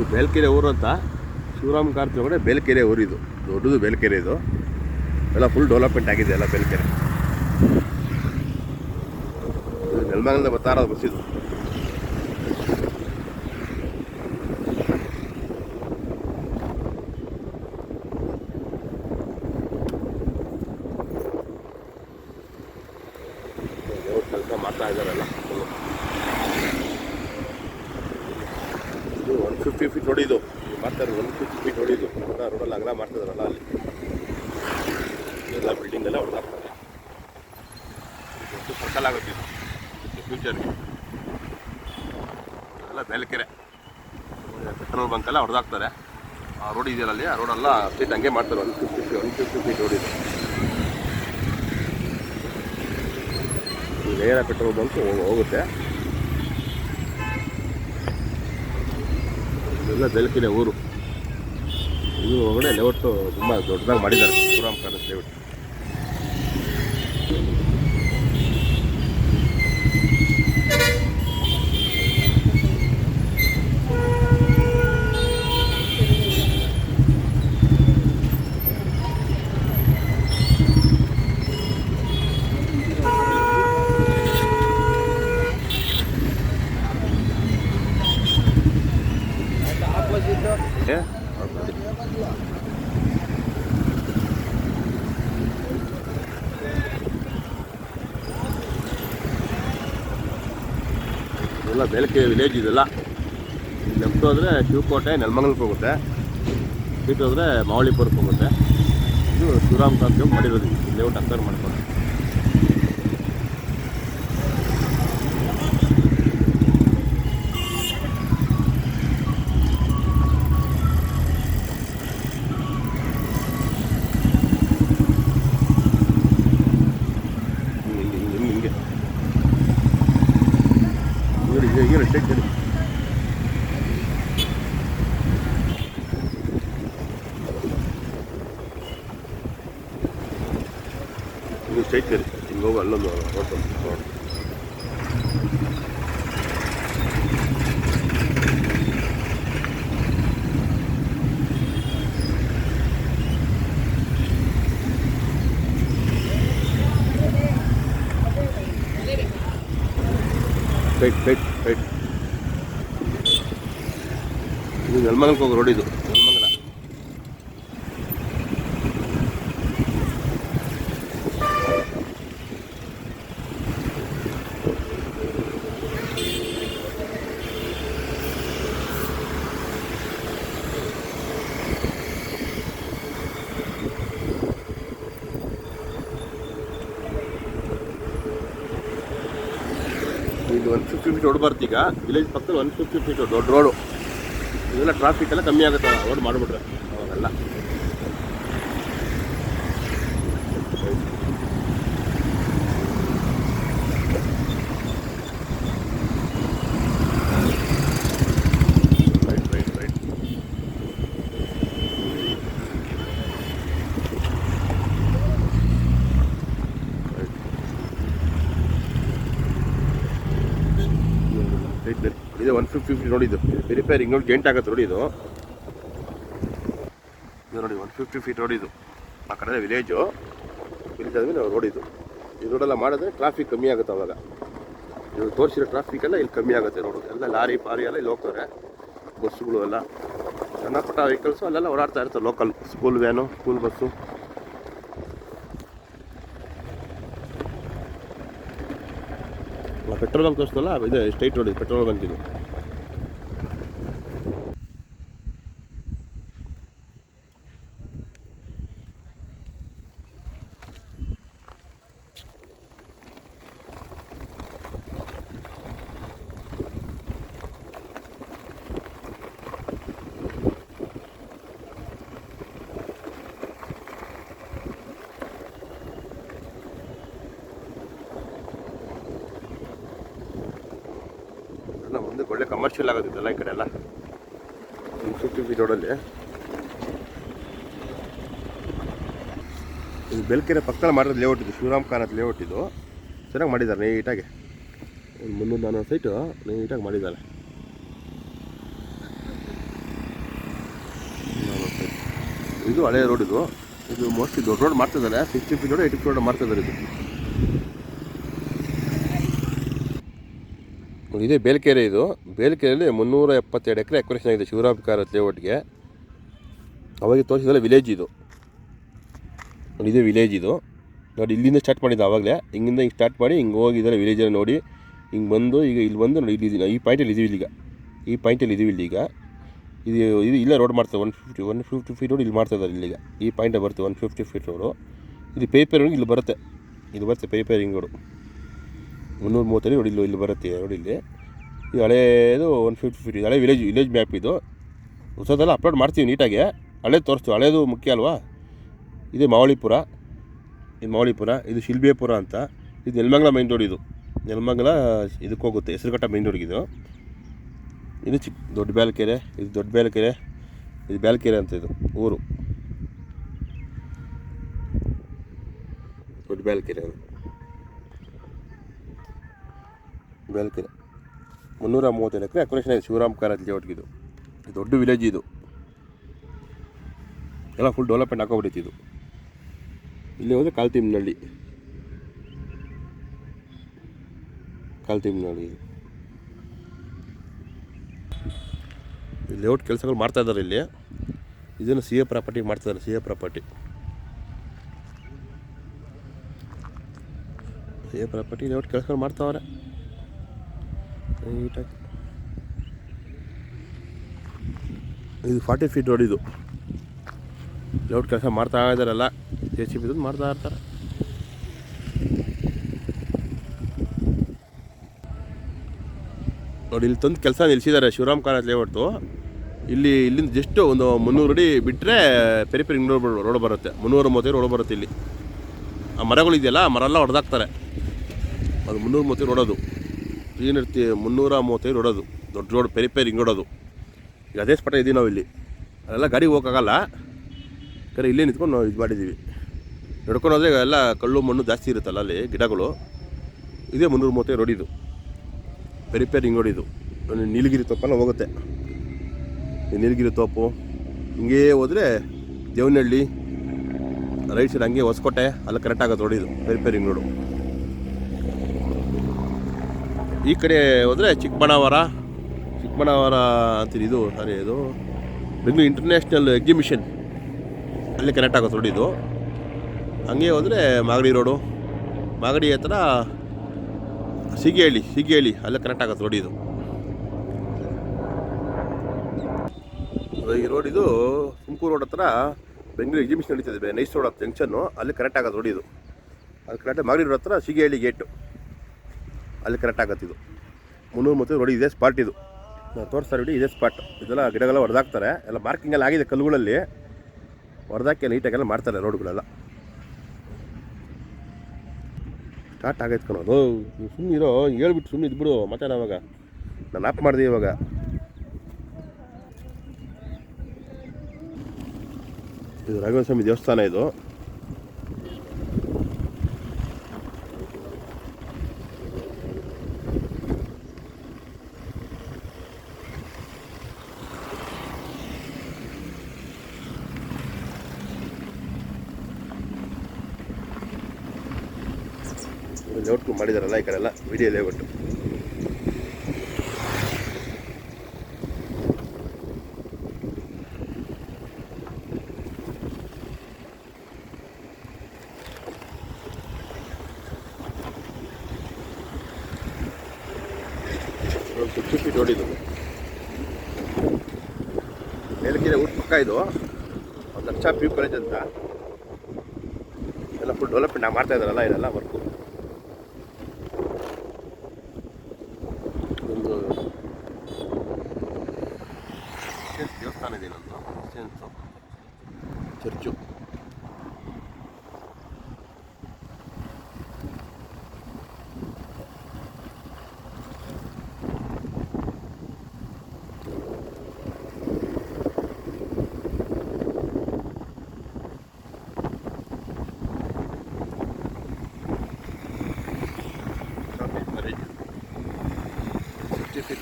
ಇದು ಬೇಲ್ಕೆರೆ ಊರು ಅಂತ ಶಿವರಾಮ್ ಕಾರ್ತಿ ಒಳಗಡೆ ಬೇಲ್ಕೆರೆ ಊರು ಇದು. ದೊಡ್ಡದು ಬೇಲ್ಕೆರೆ ಇದು. ಎಲ್ಲ ಫುಲ್ ಡೆವಲಪ್ಮೆಂಟ್ ಆಗಿದೆ ಎಲ್ಲ ಬೇಲ್ಕೆರೆ. ನೆಲಮಂಗಲದ ಬರ್ತಾ ಇರೋದು ಬಸ್ ಕೆಲಸ ಮಾಡ್ತಾ ಇದು ಒನ್ ಫಿಫ್ಟಿ ಫೀಟ್ ಹೊಡಿದು ಮಾಡ್ತಾರೆ ಒನ್ ಫಿಫ್ಟಿ ಫೀಟ್ ಹೊಡೆಯೋದು ರೋಡ ರೋಡಲ್ಲಿ ಅಗಲ ಮಾಡ್ತಿದಾರಲ್ಲ ಅಲ್ಲಿ. ಎಲ್ಲ ಬಿಲ್ಡಿಂಗ್ ಎಲ್ಲ ಹೊಡೆದಾಕ್ತಾರೆ ಎಷ್ಟು ಸರ್ಕಲ್ ಆಗುತ್ತೆ ಇದು. ಫ್ಯೂಚರ್ಗೆ ಎಲ್ಲ ಬೆಲ್ಕೆರೆ ಪೆಟ್ರೋಲ್ ಬಂಕ್ ಎಲ್ಲ ಹೊಡೆದಾಕ್ತಾರೆ ಆ ರೋಡ್ ಇದೆಯಲ್ಲ ಅಲ್ಲಿ, ಆ ರೋಡೆಲ್ಲ ಫೀಟ್ ಹಂಗೆ ಮಾಡ್ತಾರೆ. One fifty one fifty feet ಹೊಡಿದು ನೇರ ಪೆಟ್ರೋಲ್ ಬಂಕ್ ಹೋಗುತ್ತೆ. ಇದೆಲ್ಲ ಬೆಳಕಿನ ಊರು. ಇದು ಒಳಗಡೆ ಲೇಔಟು ತುಂಬ ದೊಡ್ಡದಾಗಿ ಮಾಡಿದ್ದಾರೆ. ಶಿವರಾಮ್ ಕಾಲೇಜ್ ಲೇಔಟ್ ಏ? ಇದೆಲ್ಲ ಬೆಳಕೆ ವಿಲೇಜ್ ಇದೆಲ್ಲ ಲೆಫ್ಟ್ ಹೋದರೆ ಶಿವಕೋಟೆ ನೆಲಮಂಗಲಕ್ಕೆ ಹೋಗುತ್ತೆ ಸೀಟ್ ಹೋದರೆ ಮಾವಳಿಪುರಕ್ಕೆ ಹೋಗುತ್ತೆ ಇದು ಶಿವರಾಮ್ ಕಾಂತಿ ಮಾಡಿರೋದು ಲೇಔಟ್ ಅಕ್ಸರ್ ಮಾಡ್ಕೊಂಡು ಹಿಂಗೆ ಹಿಂಗೆ ಹಿಂಗೆ ಸ್ಟೇಟ್ ಕಡೆ ಇದು ಸ್ಟೇಟ್ ಕರಿ ಹಿಂಗೆ ಹೋಗಿ ಅಲ್ಲೊಂದು ರೋಡ್ ನೋಡಿ ಸ್ಟ್ರೈಟ್ ಸ್ಟ್ರೈಟ್ ಸ್ಟ್ರೈಟ್ ಇದು ನೆಲಮಂಗಲಕ್ಕೆ ಹೋಗೋ ರೋಡ್ ಇದು. ನೆಲಮಂಗಲ ಇದು ಒನ್ ಫಿಫ್ಟಿ ಫೀಟ್ ರೋಡ್ ಬರ್ತೀಗ. ವಿಲೇಜ್ ಪಕ್ಕದಲ್ಲಿ ಒನ್ ಫಿಫ್ಟಿ ಫೀಟ್ ದೊಡ್ಡ ರೋಡು ಇದೆಲ್ಲ ಟ್ರಾಫಿಕ್ ಎಲ್ಲ ಕಮ್ಮಿ ಆಗುತ್ತೆ ರೋಡ್ ಮಾಡಿಬಿಟ್ರೆ ಅವಾಗೆಲ್ಲ right right right right right ಇದು ಒನ್ ಫಿಫ್ಟಿ ಫಿಫ್ಟಿ ನೋಡಿದ್ದು ರಿಪೇರಿಂಗ್ ನೋಡಿ ಜೆಂಟ್ ಆಗುತ್ತೆ ನೋಡಿ ಇದು. ನೋಡಿ ಒನ್ ಫಿಫ್ಟಿ ಫೀಟ್ ನೋಡಿದ್ದು ಆ ಕಡೆ ವಿಲೇಜು ವಿಲೇಜ್ ಆದಮೇಲೆ ನಾವು ಇದು. ಈ ರೋಡೆಲ್ಲ ಮಾಡಿದ್ರೆ ಟ್ರಾಫಿಕ್ ಕಮ್ಮಿ ಆಗುತ್ತೆ ಅವಾಗ. ಇದು ತೋರಿಸಿರೋ ಟ್ರಾಫಿಕ್ ಎಲ್ಲ ಇಲ್ಲಿ ಕಮ್ಮಿ ಆಗುತ್ತೆ ರೋಡು ಎಲ್ಲ ಲಾರಿ, ಪಾರಿ ಎಲ್ಲ ಇಲ್ಲಿ ಹೋಗ್ತಾರೆ ಬಸ್ಸುಗಳು ಎಲ್ಲ. ಸಣ್ಣ ಪುಟ್ಟ ವೆಹಿಕಲ್ಸು ಅಲ್ಲೆಲ್ಲ ಓಡಾಡ್ತಾ ಇರ್ತಾರೆ local school van school bus petrol bunk ತೋರಿಸ್ತಲ್ಲ ಇದೆ ಸ್ಟೇಟ್ ರೋಡ್ ಇದೆ ಪೆಟ್ರೋಲ್ ಬಂಕ್ ಇದು. ನಾವು ಮುಂದೆ ಒಳ್ಳೆ ಕಮರ್ಷಿಯಲ್ ಆಗೋದಿದ್ದಲ್ಲ ಈ ಕಡೆ ಎಲ್ಲ? ಫಿಫ್ಟಿ ಬಿ ರೋಡಲ್ಲಿ ಇದು ಬೆಲ್ಕೆರೆ ಪಕ್ಕದಲ್ಲಿ ಮಾಡಿರೋದು ಲೇಔಟ್ ಇದು, ಶಿವರಾಮ್ ಕಾನತ್ ಲೇಔಟ್ ಇದು. ಚೆನ್ನಾಗಿ ಮಾಡಿದ್ದಾರೆ ನೀಟಾಗಿ ಒಂದು ಮುನ್ನೂರು ನಾನೂರು ಸೈಟು ನೀಟಾಗಿ ಮಾಡಿದ್ದಾರೆ. ಇದು ಹಳೆಯ ರೋಡ್ ಇದು. ಇದು ಮೋಸ್ಟ್ಲಿ ದೊಡ್ಡ ರೋಡ್ ಮಾಡ್ತಿದ್ದಾರೆ sixty feet road eighty feet road ಮಾಡ್ತಿದ್ದಾರೆ ಇದು. ಇದೇ ಬೇಲ್ಕೆರೆ ಇದು. ಬೇಲ್ಕೆರೆಯಲ್ಲಿ ಮುನ್ನೂರ ಎಪ್ಪತ್ತೆರಡು ಎಕರೆ ಎಕ್ವರೇಷನ್ ಆಗಿದೆ ಶಿವರಾಮ್ ಲೇಔಟ್ಗೆ. ಅವಾಗ ತೋರಿಸಿದಲ್ಲ ವಿಲೇಜ್ ಇದು. ನೋಡಿ ಇದೇ ವಿಲೇಜ್ ಇದು. ನೋಡಿ, ಇಲ್ಲಿಂದ ಸ್ಟಾರ್ಟ್ ಮಾಡಿದ್ದು ಆವಾಗಲೇ. ಹಿಂಗಿಂದ ಹಿಂಗೆ ಸ್ಟಾರ್ಟ್ ಮಾಡಿ ಹಿಂಗೆ ಹೋಗಿದ್ದಾರೆ ವಿಲೇಜಲ್ಲಿ ನೋಡಿ. ಹಿಂಗೆ ಬಂದು ಈಗ ಇಲ್ಲಿ ಬಂದು ನೋಡಿ, ಇಲ್ಲಿ. ಈ ಪಾಯಿಂಟಲ್ಲಿ ಇದೀವಿ ಇಲ್ಲಿಗ ಈ ಪಾಯಿಂಟಲ್ಲಿ ಇದೀವಿ ಇಲ್ಲಿ ಈಗ. ಇದು ಇದು ಇಲ್ಲೇ ರೋಡ್ ಮಾಡ್ತಾರೆ one fifty one fifty feet road ಇಲ್ಲಿ ಮಾಡ್ತಾ ಇದ್ದಾರೆ ಇಲ್ಲಿಗ ಈ ಪಾಯಿಂಟಲ್ಲಿ ಬರುತ್ತೆ ಒನ್ ಫಿಫ್ಟಿ ಫೀಟ್ ರೋಡು ಇದು ಪೇಪರ್ ಇಲ್ಲಿ ಬರುತ್ತೆ. ಇದು ಬರುತ್ತೆ ಪೇಪರ್ ಹಿಂಗ್ ರೋಡು ಮುನ್ನೂರ ಮೂವತ್ತೈದು ರೋಡ್ ಇಲ್ಲಿ ಬರುತ್ತೆ ರೋಡ್ ಇಲ್ಲಿ ಇದು ಹಳೇದು ಒನ್ ಫಿಫ್ಟಿ ಫಿಫ್ಟಿ ಹಳೆ ವಿಲೇಜ್ ವಿಲೇಜ್ ಮ್ಯಾಪ್ ಇದು. ಹೊಸದೆಲ್ಲ ಅಪ್ಲೋಡ್ ಮಾಡ್ತೀವಿ ನೀಟಾಗಿ ಹಳೇದು ತೋರಿಸ್ತೀವಿ, ಹಳೇದು ಮುಖ್ಯ ಅಲ್ವಾ? ಇದು ಮಾವಳಿಪುರ. ಇದು ಮಾವಳಿಪುರ, ಇದು ಶಿಲ್ಬೇಪುರ ಅಂತ. ಇದು ನೆಲಮಂಗಲ ಮೈನ್ ರೋಡ್ ಇದು. ನೆಲಮಂಗಲ ಇದಕ್ಕೆ ಹೋಗುತ್ತೆ, ಹೆಸರುಘಟ್ಟ ಮೈನ್ ರೋಡ್ಗೆ ಇದು. ಚಿಕ್ಕ ದೊಡ್ಡ ಬ್ಯಾಲ್ಕೆರೆ, ಇದು ದೊಡ್ಡ ಬ್ಯಾಲ್ಕೆರೆ, ಇದು ಬ್ಯಾಲ್ಕೆರೆ ಅಂತ ಇದು, ಊರು. ದೊಡ್ಡ ಬ್ಯಾಲ್ಕೆರೆ ಬ್ಯಾಲ್ಕೆರೆ ಮುನ್ನೂರ ಮೂವತ್ತೈದು ಎಕರೆ ಅಕ್ರೇಷನ್ ಇದೆ ಶಿವರಾಮ್ ಕಾರತ್ ಲೇಔಟ್ಗಿದು ಇದು. ದೊಡ್ಡ ವಿಲೇಜ್ ಇದು. ಎಲ್ಲ ಫುಲ್ ಡೆವಲಪ್ಮೆಂಟ್ ಹಾಕೋಬಿಟ್ಟಿತ್ತು ಇದು. ಇಲ್ಲಿ ಹೋದರೆ ಕಾಲ್ತಿಮ್ನಳ್ಳಿ. ಇಲ್ಲಿ ಲೇಔಟ್ ಕೆಲಸಗಳು ಮಾಡ್ತಾ ಇದ್ದಾರೆ ಇಲ್ಲಿ. ಇದನ್ನು ಸಿ ಎ ಪ್ರಾಪರ್ಟಿ ಮಾಡ್ತಿದ್ದಾರೆ C A property C A property layout ಕೆಲಸಗಳು ಮಾಡ್ತಾವ್ರೆ. ನೀಟಾಗಿ ಇದು ಫಾರ್ಟಿ ಫೀಟ್ ರೋಡ್ ಇದು. ಲೇಔಟ್ ಕೆಲಸ ಮಾಡ್ತಾ ಇದ್ದಾರಲ್ಲ ಜೆ ಸಿ ಬಿ ಮಾಡ್ತಾ ಇರ್ತಾರೆ. ನೋಡಿ, ಇಲ್ಲಿ ತಂದು ಕೆಲಸ ನಿಲ್ಲಿಸಿದ್ದಾರೆ ಶಿವರಾಮ್ ಕಾಲೇಜ್ ಲೇಔಟು ಇಲ್ಲಿ, ಇಲ್ಲಿಂದ ಜಸ್ಟ್ ಒಂದು ಮುನ್ನೂರು ಅಡಿ ಬಿಟ್ಟರೆ ಪೆರಿ ಪೆರಿ ರೋಡ್ ಬರುತ್ತೆ. ಮುನ್ನೂರು ಮೂವತ್ತೈದು ರೋಡ್ ಬರುತ್ತೆ ಇಲ್ಲಿ. ಆ ಮರಗಳಿದೆಯಲ್ಲ ಮರ ಎಲ್ಲ ಹೊಡೆದಾಕ್ತಾರೆ. ಅದು ಮುನ್ನೂರು ಮೂವತ್ತೈದು ರೋಡೋದು ಏನಿರ್ತಿ ಮುನ್ನೂರ ಮೂವತ್ತೈದು ರೋಡೋದು ದೊಡ್ಡ ರೋಡ್, ಪೆರಿ ಪೆರಿ ಹಿಂಗೆ ರೋಡೋದು ಈಗ ಅದೇ ಸ್ಪಟ ಇದ್ದೀವಿ ನಾವು ಇಲ್ಲಿ. ಅದೆಲ್ಲ ಗಾಡಿಗೆ ಹೋಗೋಕ್ಕಾಗಲ್ಲ. ಕರೆ ಇಲ್ಲೇ ನಿಂತ್ಕೊಂಡು ನಾವು ಇದು ಮಾಡಿದ್ದೀವಿ. ನಡ್ಕೊಂಡು ಹೋದ್ರೆ ಎಲ್ಲ ಕಲ್ಲು ಮಣ್ಣು ಜಾಸ್ತಿ ಇರುತ್ತಲ್ಲ ಅಲ್ಲಿ ಗಿಡಗಳು. ಇದೇ ಮುನ್ನೂರು ಮೂವತ್ತೈದು ರೋಡಿದು ಪೆರಿ ಪೆರಿ ಹಿಂಗೆ ಹೊಡಿದು ನೀಲಗಿರಿ ತೋಪೆಲ್ಲ ಹೋಗುತ್ತೆ. ನೀಲಗಿರಿ ತೋಪು. ಹಿಂಗೆ ಹೋದರೆ ದೇವನಹಳ್ಳಿ, ರೈಟ್ ಸೈಡ್ ಹಂಗೆ ಹೊಸಕೋಟೆ, ಅಲ್ಲ ಕರೆಕ್ಟ್ ಆಗುತ್ತೆ ರೋಡಿದು ಪೆರಿ ಪೆರಿ ಹಿಂಗೆ ರೋಡು ಈ ಕಡೆ ಹೋದರೆ ಚಿಕ್ಕಬಳ್ಳಾವರ ಚಿಕ್ಕಬಳ್ಳಾವರ ಅಂತೀರಿ ಇದು, ಸಾರಿ, ಇದು ಬೆಂಗಳೂರು ಇಂಟರ್ನ್ಯಾಷನಲ್ ಎಕ್ಸಿಬಿಷನ್ ಅಲ್ಲಿ ಕನೆಕ್ಟ್ ಆಗುತ್ತೆ ರೋಡ್ ಇದು. ಹಂಗೆ ಹೋದರೆ ಮಾಗಡಿ ರೋಡು ಮಾಗಡಿ ಹತ್ರ ಸಿಗಿಹಳ್ಳಿ ಸಿಗಿಹಳ್ಳಿ ಅಲ್ಲೇ ಕನೆಕ್ಟ್ ಆಗುತ್ತೆ ರೋಡ್ ಇದು. ಈ ರೋಡ್ ಇದು ತುಮಕೂರು ರೋಡ್ ಹತ್ರ ಬೆಂಗಳೂರು ಎಕ್ಸಿಬಿಷನ್ ನಡೀತದೆ ನೈಸ್ ರೋಡ್ ಜಂಕ್ಷನ್ನು ಅಲ್ಲಿ ಕನೆಕ್ಟ್ ಆಗೋದು ರೋಡ್ ಇದು. ಅದು ಕರೆಕ್ಟ್ ಮಾಗಡಿ ರೋಡ್ ಹತ್ರ ಸಿಗಿಹಳ್ಳಿ ಗೇಟು ಅಲ್ಲಿ ಕರೆಕ್ಟ್ ಆಗುತ್ತೆ ಇದು. ಮುನ್ನೂರು ಮತ್ತು ರೋಡಿ ಇದೇ ಸ್ಪಾಟ್ ಇದು. ನಾವು ತೋರಿಸ್ತಾ ಇದ್ದೀವಿ ಇದೇ ಸ್ಪಾಟ್ ಇದೆಲ್ಲ ಗಿಡಗಳೆಲ್ಲ ಹೊಡೆದಾಕ್ತಾರೆ ಎಲ್ಲ ಮಾರ್ಕಿಂಗ್ ಎಲ್ಲ ಆಗಿದೆ ಕಲ್ಲುಗಳಲ್ಲಿ. ಹೊಡೆದಾಕಿ ನೀಟಾಗೆಲ್ಲ ಮಾಡ್ತಾರೆ ರೋಡ್ಗಳೆಲ್ಲ. ಸ್ಟಾರ್ಟ್ ಆಗೈತೆ ಕಣೋದು ಸುಮ್ಮನೆ ಇರೋ, ಹೇಳ್ಬಿಟ್ಟು ಸುಮ್ಮನೆ ಇದ್ಬಿಡು ಮಾತಾಡ ಅವಾಗ ನಾನು ಆಪ್ ಮಾಡಿದೆ ಇವಾಗ. ಇದು ರಾಘವೇಂದ್ರ ಸ್ವಾಮಿ ದೇವಸ್ಥಾನ ಇದು. ಲೇಔಟ್ ಮಾಡಿದಾರಲ್ಲ ಈ ಕಡೆ ಎಲ್ಲ video layout sixty feet road ಇದು ಊಟ ಪಕ್ಕ ಇದು. ಒಂದು ಲಕ್ಷ ಕಾಲೇಜ್ ಅಂತ. ಎಲ್ಲ ಫುಲ್ ಡೆವಲಪ್ಮೆಂಟ್ ಮಾಡ್ತಾ ಇದ್ದಾರಲ್ಲ ಇದೆಲ್ಲ ವರ್ಕು ಒಂದು ಕ್ರಿಶ್ಚಿಯನ್ಸ್ ದೇವಸ್ಥಾನ ಇದೆ ಇಲ್ಲೊಂದು ಕ್ರಿಶ್ಚಿಯನ್ಸು ಚರ್ಚು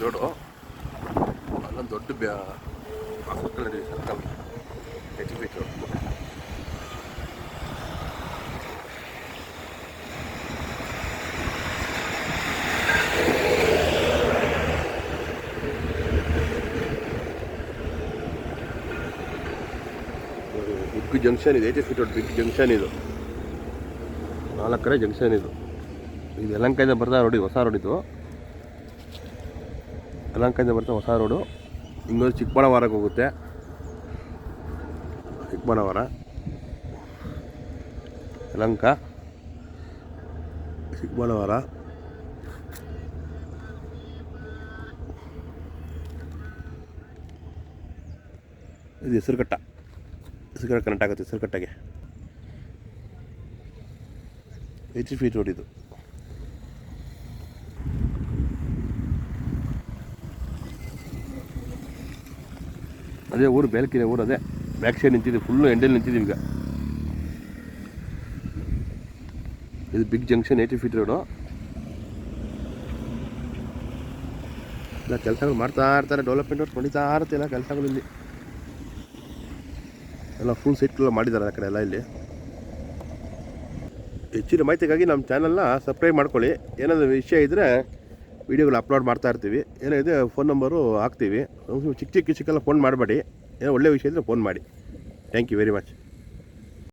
ರೋಡು ಅಲ್ಲೊಂದು ದೊಡ್ಡ ಬ್ಯಾ ಸರ್ಕಲ್ ನಡೀಲಿ circle H feet road big junction ಇದೆ ಏಯ್ಟಿ ಫೀಟ್ ಬಿಗ್ ಜಂಕ್ಷನ್ ಇದು. ನಾಲ್ಕರೆ ಜಂಕ್ಷನ್ ಇದು. ಇದು ಬರ್ತಾ ರೋಡ್ ಹೊಸ ರೋಡ್ ಇದು. ಯಲಂಕದಿಂದ ಬರ್ತಾ ಹೊಸ ರೋಡು ಇನ್ನೊಂದು ಚಿಕ್ಕಬಳ್ಳಾವಾರಕ್ಕೆ ಹೋಗುತ್ತೆ. ಚಿಕ್ಕಬಳ್ಳಾವಾರ ಯಲಂಕ. ಚಿಕ್ಕಬಳ್ಳವಾರ ಇದು ಹೆಸರುಘಟ್ಟ. ಹೆಸರುಘಟ್ಟ ಕನೆಕ್ಟ್ ಆಗುತ್ತೆ ಹೆಸರುಘಟ್ಟಗೆ ಏಯ್ಟಿ ಫೀಟ್ ರೋಡ್ ಇದು. ಅದೇ ಊರು, ಬೆಳಕಿದೆ ಊರು ಅದೇ. ಬ್ಯಾಕ್ ಸೈಡ್ ನಿಂತಿದ್ದೀವಿ ಫುಲ್ಲು ಎಂಡಲ್ಲಿ ನಿಂತಿದ್ದೀವಿ ಈಗ. ಇದು big junction eighty feet road ಇಲ್ಲ ಕೆಲಸಗಳು ಮಾಡ್ತಾ ಇರ್ತಾರೆ ಡೆವಲಪ್ಮೆಂಟ್ ಅವ್ರು ಕೊಡಿತಾ ಇರುತ್ತೆ ಎಲ್ಲ ಕೆಲಸಗಳು ಇಲ್ಲಿ. ಎಲ್ಲ ಫುಲ್ ಸೈಟ್ಗಳೆಲ್ಲ ಮಾಡಿದ್ದಾರೆ ಆ ಕಡೆ ಎಲ್ಲ ಇಲ್ಲಿ. ಹೆಚ್ಚಿನ ಮಾಹಿತಿಗಾಗಿ ನಮ್ಮ ಚಾನಲ್ನ ಸಬ್ಸ್ಕ್ರೈಬ್ ಮಾಡ್ಕೊಳ್ಳಿ. ಏನಾದರೂ ವಿಷಯ ಇದ್ದರೆ ವೀಡಿಯೋಗಳು ಅಪ್ಲೋಡ್ ಮಾಡ್ತಾ ಇರ್ತೀವಿ. ಏನೋ ಇದೆ ಫೋನ್ ನಂಬರು ಹಾಕ್ತೀವಿ. ಚಿಕ್ಕ ಚಿಕ್ಕ ಚಿಕ್ಕೆಲ್ಲ ಫೋನ್ ಮಾಡಬೇಡಿ. ಏನೋ ಒಳ್ಳೆಯ ವಿಷಯ ಇದ್ದರೆ ಫೋನ್ ಮಾಡಿ. Thank you very much